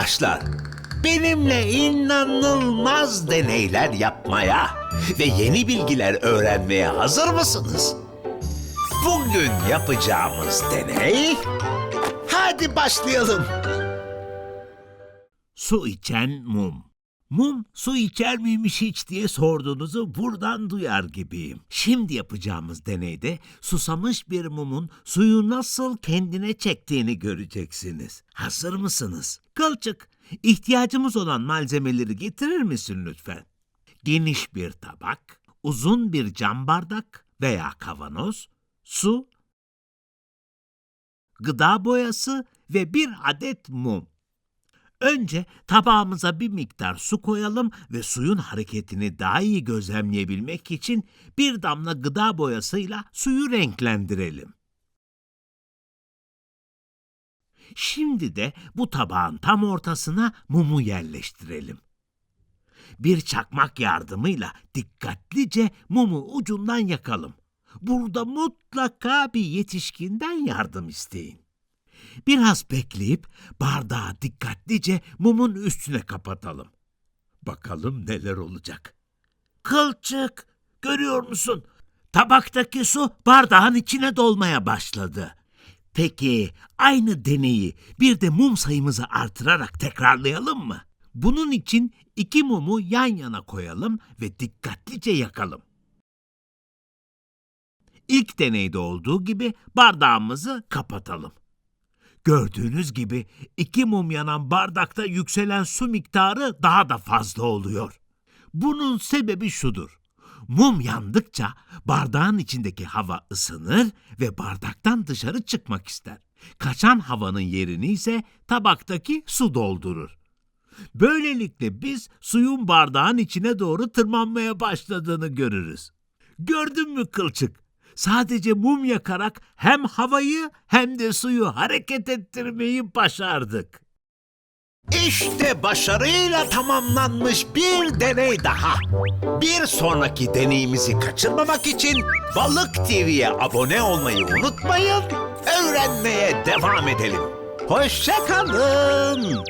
Arkadaşlar, benimle inanılmaz deneyler yapmaya ve yeni bilgiler öğrenmeye hazır mısınız? Bugün yapacağımız deney... Hadi başlayalım. Su içen mum. Mum su içer miymiş hiç diye sorduğunuzu buradan duyar gibiyim. Şimdi yapacağımız deneyde susamış bir mumun suyu nasıl kendine çektiğini göreceksiniz. Hazır mısınız? Kılçık, ihtiyacımız olan malzemeleri getirir misin lütfen? Geniş bir tabak, uzun bir cam bardak veya kavanoz, su, gıda boyası ve bir adet mum. Önce tabağımıza bir miktar su koyalım ve suyun hareketini daha iyi gözlemleyebilmek için bir damla gıda boyasıyla suyu renklendirelim. Şimdi de bu tabağın tam ortasına mumu yerleştirelim. Bir çakmak yardımıyla dikkatlice mumu ucundan yakalım. Burada mutlaka bir yetişkinden yardım isteyin. Biraz bekleyip bardağı dikkatlice mumun üstüne kapatalım. Bakalım neler olacak. Kılçık, görüyor musun? Tabaktaki su bardağın içine dolmaya başladı. Peki aynı deneyi bir de mum sayımızı artırarak tekrarlayalım mı? Bunun için iki mumu yan yana koyalım ve dikkatlice yakalım. İlk deneyde olduğu gibi bardağımızı kapatalım. Gördüğünüz gibi iki mum yanan bardakta yükselen su miktarı daha da fazla oluyor. Bunun sebebi şudur. Mum yandıkça bardağın içindeki hava ısınır ve bardaktan dışarı çıkmak ister. Kaçan havanın yerini ise tabaktaki su doldurur. Böylelikle biz suyun bardağın içine doğru tırmanmaya başladığını görürüz. Gördün mü kılçık? Sadece mum yakarak hem havayı hem de suyu hareket ettirmeyi başardık. İşte başarıyla tamamlanmış bir deney daha. Bir sonraki deneyimizi kaçırmamak için Balık TV'ye abone olmayı unutmayın. Öğrenmeye devam edelim. Hoşçakalın.